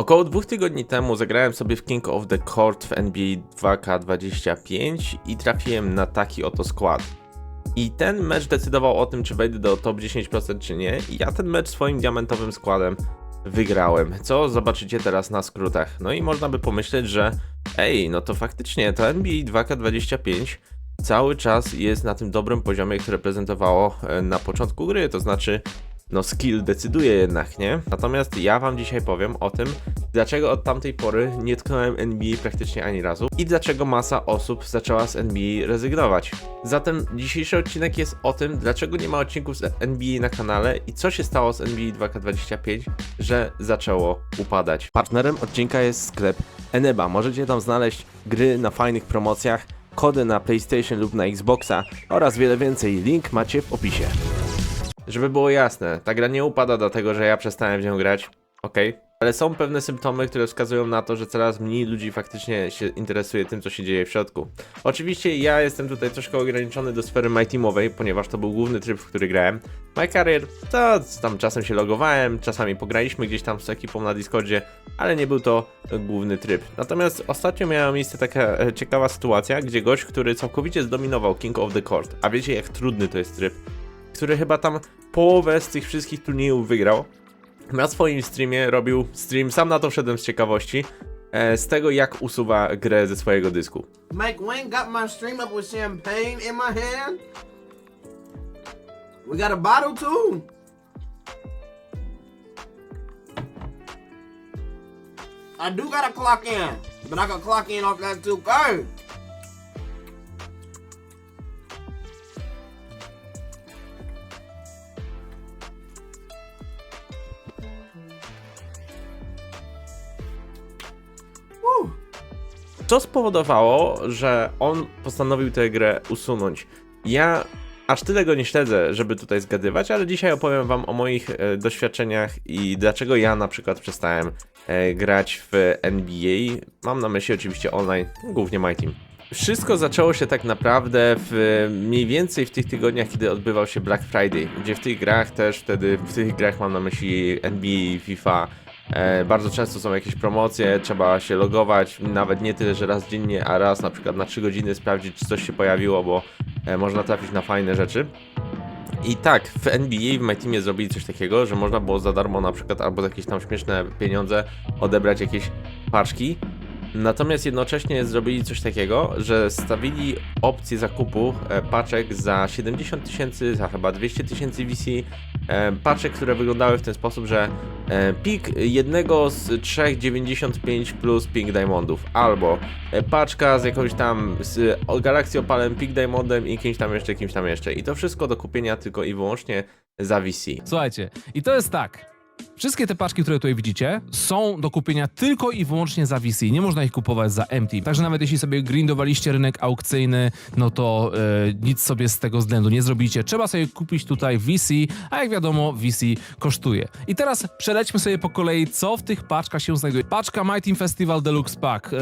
Około dwóch tygodni temu zagrałem sobie w King of the Court w NBA 2K25 i trafiłem na taki oto skład. I ten mecz decydował o tym, czy wejdę do top 10% czy nie. I ja ten mecz swoim diamentowym składem wygrałem, co zobaczycie teraz na skrótach. No i można by pomyśleć, że ej, no to faktycznie to NBA 2K25 cały czas jest na tym dobrym poziomie, które prezentowało e, na początku gry, to znaczy no skill decyduje jednak, nie? Natomiast ja wam dzisiaj powiem o tym, dlaczego od tamtej pory nie tknąłem NBA praktycznie ani razu i dlaczego masa osób zaczęła z NBA rezygnować. Zatem dzisiejszy odcinek jest o tym, dlaczego nie ma odcinków z NBA na kanale i co się stało z NBA 2K25, że zaczęło upadać. Partnerem odcinka jest sklep Eneba. Możecie tam znaleźć gry na fajnych promocjach, kody na PlayStation lub na Xboxa oraz wiele więcej. Link macie w opisie. Żeby było jasne, ta gra nie upada dlatego, że ja przestałem w nią grać, okej. Ale są pewne symptomy, które wskazują na to, że coraz mniej ludzi faktycznie się interesuje tym, co się dzieje w środku. Oczywiście ja jestem tutaj troszkę ograniczony do sfery My Teamowej, ponieważ to był główny tryb, w który grałem. My Career, to tam czasem się logowałem, czasami pograliśmy gdzieś tam z ekipą na Discordzie, ale nie był to główny tryb. Natomiast ostatnio miała miejsce taka e, ciekawa sytuacja, gdzie gość, który całkowicie zdominował King of the Court, a wiecie jak trudny to jest tryb, który chyba tam połowę z tych wszystkich turniejów wygrał. Na swoim streamie robił stream, sam na to wszedłem z ciekawości, e, z tego jak usuwa grę ze swojego dysku. Mike Wayne got my stream up with champagne in my hand. We got a bottle too. I do gotta clock in, but I can clock in off that two card. Co spowodowało, że on postanowił tę grę usunąć. Ja aż tyle go nie śledzę, żeby tutaj zgadywać, ale dzisiaj opowiem wam o moich e, doświadczeniach i dlaczego ja na przykład przestałem e, grać w NBA. Mam na myśli oczywiście online, głównie My Team. Wszystko zaczęło się tak naprawdę w mniej więcej w tych tygodniach, kiedy odbywał się Black Friday, gdzie w tych grach też wtedy, w tych grach mam na myśli NBA, FIFA, E, bardzo często są jakieś promocje, trzeba się logować, nawet nie tyle, że raz dziennie, a raz na przykład na 3 godziny sprawdzić, czy coś się pojawiło, bo e, można trafić na fajne rzeczy. I tak, w NBA w My Teamie zrobili coś takiego, że można było za darmo na przykład albo za jakieś tam śmieszne pieniądze odebrać jakieś paczki. Natomiast jednocześnie zrobili coś takiego, że stawili opcję zakupu e, paczek za 70 tysięcy, za chyba 200 tysięcy VC. E, paczek, które wyglądały w ten sposób, że e, pik jednego z trzech 95 plus pink diamondów, albo e, paczka z jakąś tam z o, Galaxy Opalem, pink diamondem i kimś tam jeszcze, kimś tam jeszcze. I to wszystko do kupienia tylko i wyłącznie za VC. Słuchajcie, i to jest tak. Wszystkie te paczki, które tutaj widzicie, są do kupienia tylko i wyłącznie za VC. Nie można ich kupować za empty. Także nawet jeśli sobie grindowaliście rynek aukcyjny, no to e, nic sobie z tego względu nie zrobicie. Trzeba sobie kupić tutaj VC, a jak wiadomo, VC kosztuje. I teraz przelećmy sobie po kolei, co w tych paczkach się znajduje. Paczka My Team Festival Deluxe Pack e,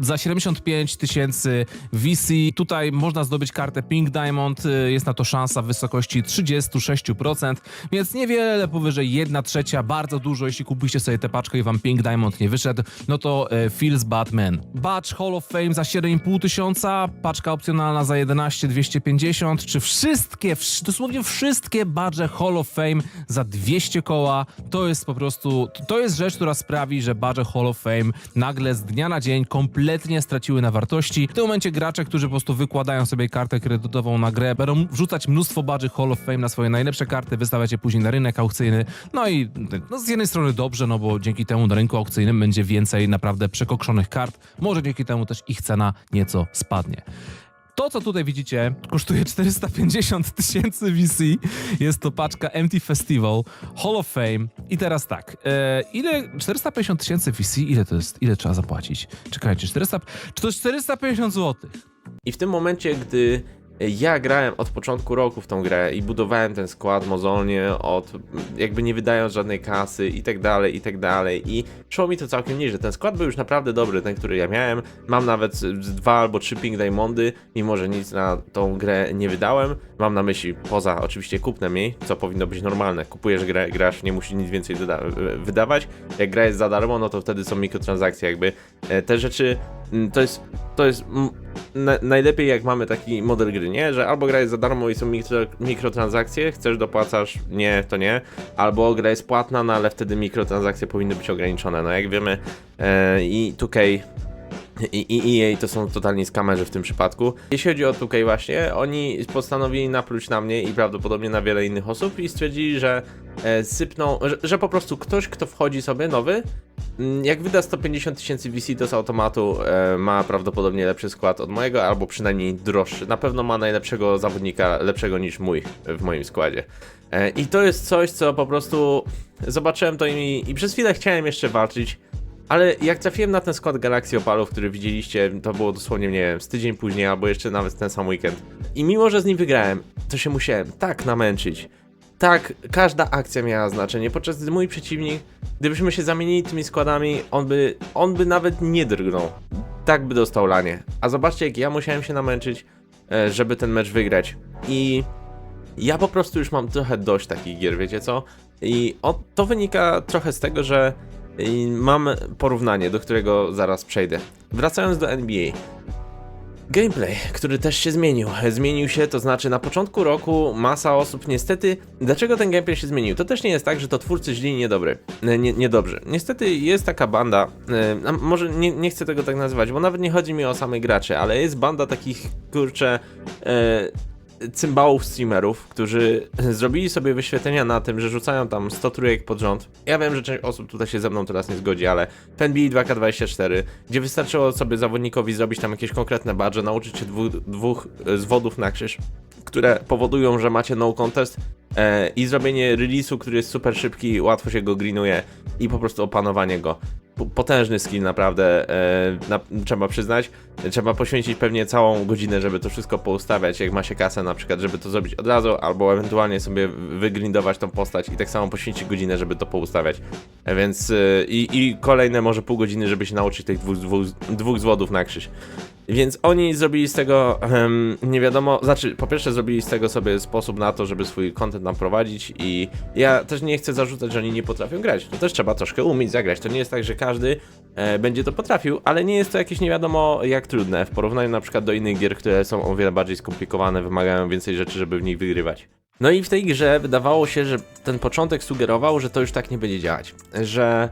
za 75 tysięcy VC. Tutaj można zdobyć kartę Pink Diamond. E, jest na to szansa w wysokości 36%, więc niewiele powyżej 1 trzecia, bardzo dużo. Jeśli kupiliście sobie tę paczkę i wam Pink Diamond nie wyszedł, no to e, feels Batman. Badge Hall of Fame za 7,5 tysiąca, paczka opcjonalna za 11 250, czy wszystkie, wsz- dosłownie wszystkie badże Hall of Fame za 200 koła, to jest po prostu, to jest rzecz, która sprawi, że badże Hall of Fame nagle z dnia na dzień kompletnie straciły na wartości. W tym momencie gracze, którzy po prostu wykładają sobie kartę kredytową na grę, będą wrzucać mnóstwo badży Hall of Fame na swoje najlepsze karty, wystawiać je później na rynek aukcyjny. No i no z jednej strony dobrze, no bo dzięki temu na rynku aukcyjnym będzie więcej naprawdę przekokszonych kart. Może dzięki temu też ich cena nieco spadnie. To, co tutaj widzicie, kosztuje 450 tysięcy VC. Jest to paczka Empty Festival, Hall of Fame. I teraz tak, e, ile 450 tysięcy VC, ile to jest, ile trzeba zapłacić? Czekajcie, 400, czy to jest 450 zł? I w tym momencie, gdy Ja grałem od początku roku w tą grę i budowałem ten skład mozolnie, od jakby nie wydając żadnej kasy i tak dalej, i tak dalej. I szło mi to całkiem nieźle. Ten skład był już naprawdę dobry, ten, który ja miałem. Mam nawet dwa albo trzy Pink Diamondy, mimo że nic na tą grę nie wydałem. Mam na myśli, poza oczywiście kupnem jej, co powinno być normalne. Kupujesz grę, grasz, nie musisz nic więcej wydawać. Jak gra jest za darmo, no to wtedy są mikrotransakcje, jakby e, te rzeczy. mm, To jest, to jest na, najlepiej jak mamy taki model gry, nie? Że albo gra jest za darmo i są mikro, mikrotransakcje, chcesz dopłacasz, nie, to nie. Albo gra jest płatna, no ale wtedy mikrotransakcje powinny być ograniczone. No jak wiemy e, i 2K i, i EA to są totalni skamerzy w tym przypadku. Jeśli chodzi o 2K właśnie, oni postanowili napluć na mnie i prawdopodobnie na wiele innych osób i stwierdzili, że e, sypną, że, że po prostu ktoś, kto wchodzi sobie nowy, mm, jak wyda 150 tysięcy VC to z automatu e, ma prawdopodobnie lepszy skład od mojego, albo przynajmniej droższy. Na pewno ma najlepszego zawodnika, lepszego niż mój w moim składzie. E, I to jest coś, co po prostu zobaczyłem to i, i przez chwilę chciałem jeszcze walczyć, ale jak trafiłem na ten skład Galaxy Opalów, który widzieliście, to było dosłownie, nie wiem, z tydzień później, albo jeszcze nawet ten sam weekend. I mimo, że z nim wygrałem, to się musiałem tak namęczyć. Tak, każda akcja miała znaczenie, podczas gdy mój przeciwnik, gdybyśmy się zamienili tymi składami, on by, on by nawet nie drgnął. Tak by dostał lanie. A zobaczcie, jak ja musiałem się namęczyć, e, żeby ten mecz wygrać. I ja po prostu już mam trochę dość takich gier, wiecie co? I to wynika trochę z tego, że y, mam porównanie, do którego zaraz przejdę. Wracając do NBA. Gameplay, który też się zmienił. Zmienił się, to znaczy na początku roku masa osób niestety. Dlaczego ten gameplay się zmienił? To też nie jest tak, że to twórcy źli i niedobry. Nie, nie, niedobrzy. Niestety jest taka banda, e, może nie, nie chcę tego tak nazywać, bo nawet nie chodzi mi o samych graczy, ale jest banda takich kurczę. E, cymbałów streamerów, którzy zrobili sobie wyświetlenia na tym, że rzucają tam 100 trójek pod rząd. Ja wiem, że część osób tutaj się ze mną teraz nie zgodzi, ale w NBA 2K24, gdzie wystarczyło sobie zawodnikowi zrobić tam jakieś konkretne badże, nauczyć się dwóch, dwóch e, zwodów na krzyż, które powodują, że macie no contest e, i zrobienie release'u, który jest super szybki, łatwo się go greenuje i po prostu opanowanie go. Potężny skill naprawdę, e, na, trzeba przyznać. Trzeba poświęcić pewnie całą godzinę, żeby to wszystko poustawiać, jak ma się kasę na przykład, żeby to zrobić od razu, albo ewentualnie sobie wygrindować tą postać i tak samo poświęcić godzinę, żeby to poustawiać. E, Więc e, i, i kolejne może pół godziny, żeby się nauczyć tych dwóch, dwóch, dwóch zwodów na krzyż. Więc oni zrobili z tego, em, nie wiadomo, znaczy po pierwsze zrobili z tego sobie sposób na to, żeby swój content nam prowadzić i ja też nie chcę zarzucać, że oni nie potrafią grać. To też trzeba troszkę umieć zagrać. To nie jest tak, że każdy e, będzie to potrafił, ale nie jest to jakieś nie wiadomo jak trudne w porównaniu na przykład do innych gier, które są o wiele bardziej skomplikowane, wymagają więcej rzeczy, żeby w nich wygrywać. No i w tej grze wydawało się, że ten początek sugerował, że to już tak nie będzie działać. Że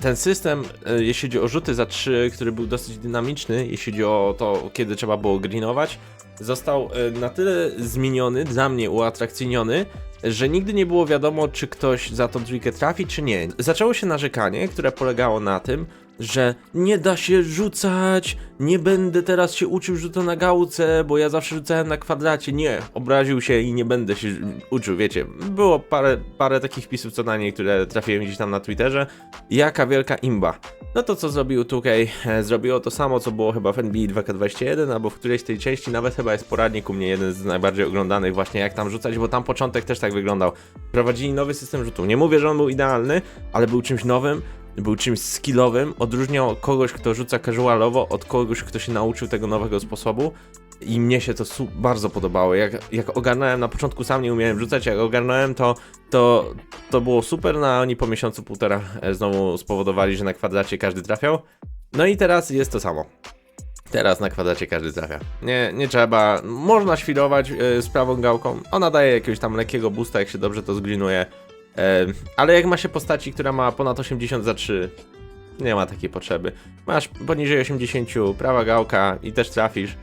ten system, e, jeśli chodzi o rzuty za 3, który był dosyć dynamiczny, jeśli chodzi o to, kiedy trzeba było greenować, został e, na tyle zmieniony, dla mnie uatrakcyjniony, że nigdy nie było wiadomo, czy ktoś za tą trójkę trafi, czy nie. Zaczęło się narzekanie, które polegało na tym, że nie da się rzucać, nie będę teraz się uczył rzutu na gałce, bo ja zawsze rzucałem na kwadracie. Nie, obraził się i nie będę się uczył, wiecie. Było parę, parę takich wpisów co najmniej, które trafiłem gdzieś tam na Twitterze. Jaka wielka imba. No to co zrobił 2K? E, Zrobiło to samo, co było chyba w NBA 2K21, albo w którejś tej części, nawet chyba jest poradnik u mnie, jeden z najbardziej oglądanych właśnie, jak tam rzucać, bo tam początek też tak wyglądał. Prowadzili nowy system rzutu. Nie mówię, że on był idealny, ale był czymś nowym, był czymś skillowym, odróżniał kogoś, kto rzuca casualowo od kogoś, kto się nauczył tego nowego sposobu. I mnie się to bardzo podobało. Jak, jak ogarnąłem, na początku sam nie umiałem rzucać, jak ogarnąłem to, to, to było super, no a oni po miesiącu, półtora e, znowu spowodowali, że na kwadracie każdy trafiał. No i teraz jest to samo. Teraz na kwadracie każdy trafia. Nie, nie trzeba. Można świrować e, z prawą gałką. Ona daje jakiegoś tam lekkiego boosta, jak się dobrze to zglinuje. E, ale jak ma się postaci, która ma ponad 80 za 3, nie ma takiej potrzeby. Masz poniżej 80, prawa gałka i też trafisz.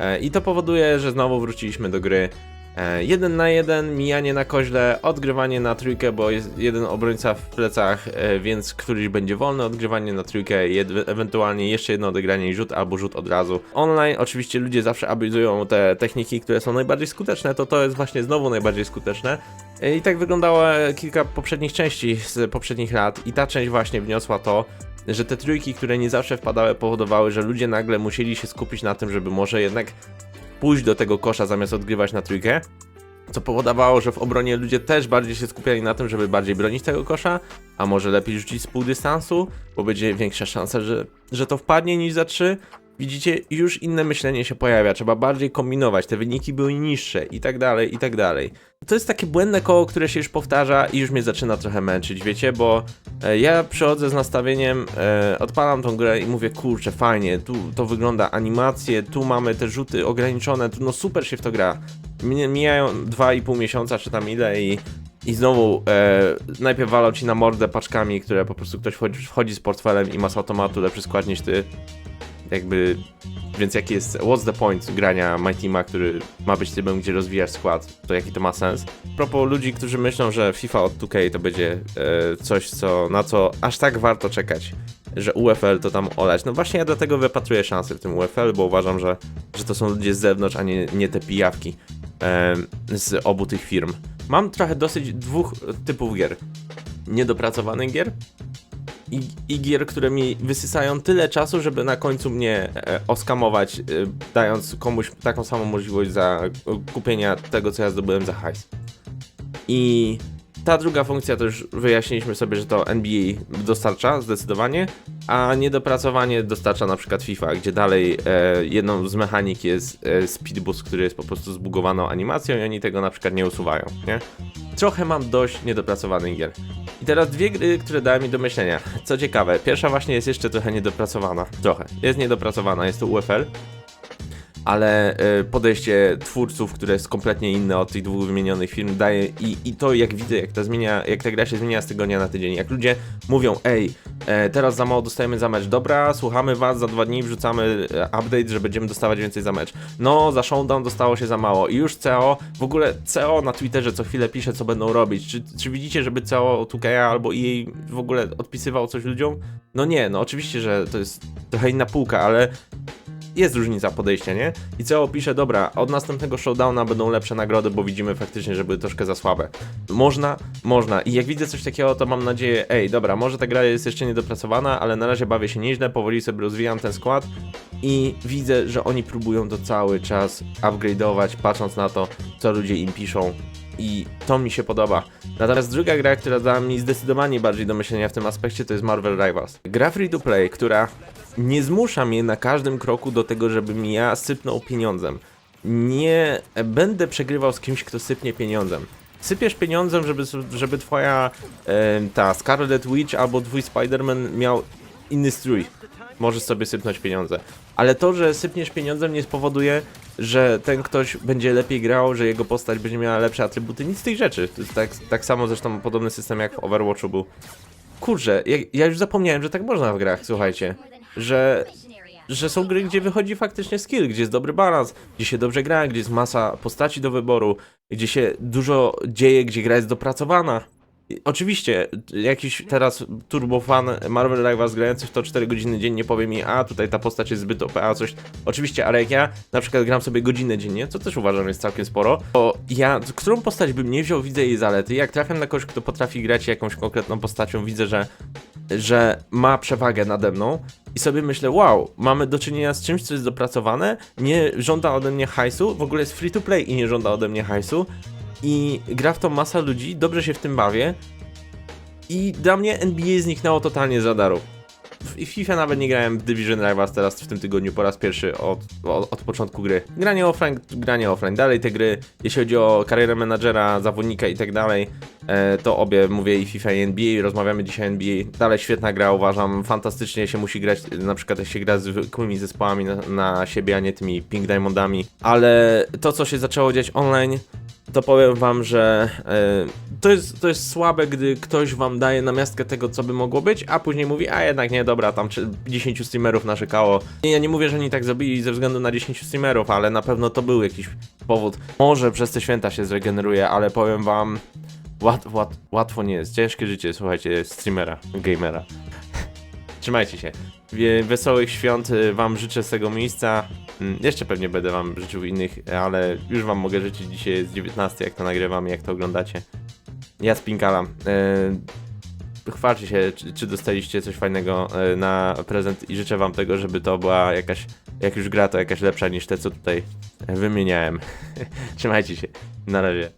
E, I to powoduje, że znowu wróciliśmy do gry. E, jeden na jeden, mijanie na koźle, odgrywanie na trójkę, bo jest jeden obrońca w plecach, e, więc któryś będzie wolny, odgrywanie na trójkę, ewentualnie jeszcze jedno odegranie i rzut albo rzut od razu. Online oczywiście ludzie zawsze abuzują te techniki, które są najbardziej skuteczne, to to jest właśnie znowu najbardziej skuteczne. E, I tak wyglądało kilka poprzednich części z poprzednich lat i ta część właśnie wniosła to, że te trójki, które nie zawsze wpadały, powodowały, że ludzie nagle musieli się skupić na tym, żeby może jednak pójść do tego kosza zamiast odgrywać na trójkę. Co powodowało, że w obronie ludzie też bardziej się skupiali na tym, żeby bardziej bronić tego kosza, a może lepiej rzucić z pół dystansu, bo będzie większa szansa, że, że to wpadnie niż za 3. Widzicie, już inne myślenie się pojawia, trzeba bardziej kombinować, te wyniki były niższe i tak dalej, i tak dalej. To jest takie błędne koło, które się już powtarza i już mnie zaczyna trochę męczyć, wiecie, bo e, ja przychodzę z nastawieniem, e, odpalam tą grę i mówię, kurczę, fajnie, tu to wygląda animacje, tu mamy te rzuty ograniczone, tu no super się w to gra. Mijają 2,5 miesiąca, czy tam ile i i znowu e, najpierw walą ci na mordę paczkami, które po prostu ktoś wchodzi, wchodzi z portfelem i ma z automatu lepszy skład niż ty. Jakby, więc jaki jest, what's the point grania My Teama, który ma być trybem, gdzie rozwijasz skład, to jaki to ma sens? A propos ludzi, którzy myślą, że FIFA od 2K to będzie e, coś, co, na co aż tak warto czekać, że UFL to tam olać. No właśnie ja dlatego wypatruję szansy w tym UFL, bo uważam, że, że to są ludzie z zewnątrz, a nie, nie te pijawki e, z obu tych firm. Mam trochę dosyć dwóch typów gier. Niedopracowanych gier i, i gier, które mi wysysają tyle czasu, żeby na końcu mnie e, oskamować, e, dając komuś taką samą możliwość za e, kupienia tego, co ja zdobyłem za hajs. I ta druga funkcja to już wyjaśniliśmy sobie, że to NBA dostarcza zdecydowanie, a niedopracowanie dostarcza na przykład FIFA, gdzie dalej e, jedną z mechanik jest e, speedboost, który jest po prostu zbugowaną animacją i oni tego na przykład nie usuwają, nie? Trochę mam dość niedopracowanych gier. I teraz dwie gry, które dały mi do myślenia. Co ciekawe, pierwsza właśnie jest jeszcze trochę niedopracowana. Trochę. Jest niedopracowana, jest to UFL. Ale e, podejście twórców, które jest kompletnie inne od tych dwóch wymienionych firm, daje i, i to jak widzę, jak ta, zmienia, jak ta gra się zmienia z tygodnia na tydzień. Jak ludzie mówią, ej, e, teraz za mało dostajemy za mecz, dobra, słuchamy was, za dwa dni wrzucamy e, update, że będziemy dostawać więcej za mecz. No, za showdown dostało się za mało i już CO, w ogóle CO na Twitterze co chwilę pisze, co będą robić. Czy, czy widzicie, żeby CO 2K albo EA w ogóle odpisywał coś ludziom? No nie, no oczywiście, że to jest trochę inna półka, ale jest różnica podejścia, nie? I CEO pisze, dobra, od następnego showdowna będą lepsze nagrody, bo widzimy faktycznie, że były troszkę za słabe. Można, można. I jak widzę coś takiego, to mam nadzieję, ej, dobra, może ta gra jest jeszcze niedopracowana, ale na razie bawię się nieźle, powoli sobie rozwijam ten skład i widzę, że oni próbują to cały czas upgrade'ować, patrząc na to, co ludzie im piszą. I to mi się podoba. Natomiast druga gra, która dała mi zdecydowanie bardziej do myślenia w tym aspekcie, to jest Marvel Rivals. Gra free to play, która nie zmusza mnie na każdym kroku do tego, żebym ja sypnął pieniądzem. Nie będę przegrywał z kimś, kto sypnie pieniądzem. Sypiesz pieniądzem, żeby, żeby twoja e, ta Scarlet Witch albo twój Spider-Man miał inny strój. Możesz sobie sypnąć pieniądze. Ale to, że sypniesz pieniądzem nie spowoduje, że ten ktoś będzie lepiej grał, że jego postać będzie miała lepsze atrybuty. Nic z tych rzeczy. Tak, tak samo zresztą podobny system jak w Overwatchu był. Kurczę, ja, ja już zapomniałem, że tak można w grach, słuchajcie. Że że są gry, gdzie wychodzi faktycznie skill, gdzie jest dobry balans, gdzie się dobrze gra, gdzie jest masa postaci do wyboru, gdzie się dużo dzieje, gdzie gra jest dopracowana. Oczywiście, jakiś teraz turbofan Marvel Rivals grający w to 4 godziny dziennie powie mi, a tutaj ta postać jest zbyt OP, a coś. Oczywiście, ale jak ja na przykład gram sobie godzinę dziennie, co też uważam jest całkiem sporo, to ja, którą postać bym nie wziął, widzę jej zalety. Jak trafiam na kogoś, kto potrafi grać jakąś konkretną postacią, widzę, że że ma przewagę nade mną i sobie myślę, wow, mamy do czynienia z czymś, co jest dopracowane, nie żąda ode mnie hajsu, w ogóle jest free to play i nie żąda ode mnie hajsu i gra w to masa ludzi, dobrze się w tym bawię i dla mnie NBA zniknęło totalnie z radaru. W FIFA nawet nie grałem w Division Rivals teraz w tym tygodniu po raz pierwszy od, od, od początku gry. Granie offline, granie offline. Dalej te gry, jeśli chodzi o karierę menadżera, zawodnika i tak dalej, e, to obie mówię i FIFA i NBA, rozmawiamy dzisiaj NBA. Dalej świetna gra, uważam, fantastycznie się musi grać, na przykład jak się gra z zwykłymi zespołami na, na siebie, a nie tymi Pink Diamondami. Ale to, co się zaczęło dziać online, to powiem wam, że e, to, jest, to jest słabe, gdy ktoś wam daje namiastkę tego, co by mogło być, a później mówi, a jednak nie, dobra, tam czy- 10 streamerów narzekało. Nie, Ja nie mówię, że oni tak zrobili ze względu na 10 streamerów, ale na pewno to był jakiś powód. Może przez te święta się zregeneruje, ale powiem wam, łat, łat, łatwo nie jest. Ciężkie życie, słuchajcie, streamera, gamera. Trzymajcie się. Wesołych świąt y, wam życzę z tego miejsca. Mm, Jeszcze pewnie będę wam życzył innych, ale już wam mogę życzyć dzisiaj jest 19, jak to nagrywam, jak to oglądacie. Ja spinkalam. Yy, chwalcie się, czy, dostaliście coś fajnego e, na prezent i życzę wam tego, żeby to była jakaś jak już gra, to jakaś lepsza niż te, co tutaj wymieniałem. Trzymajcie się. Na razie.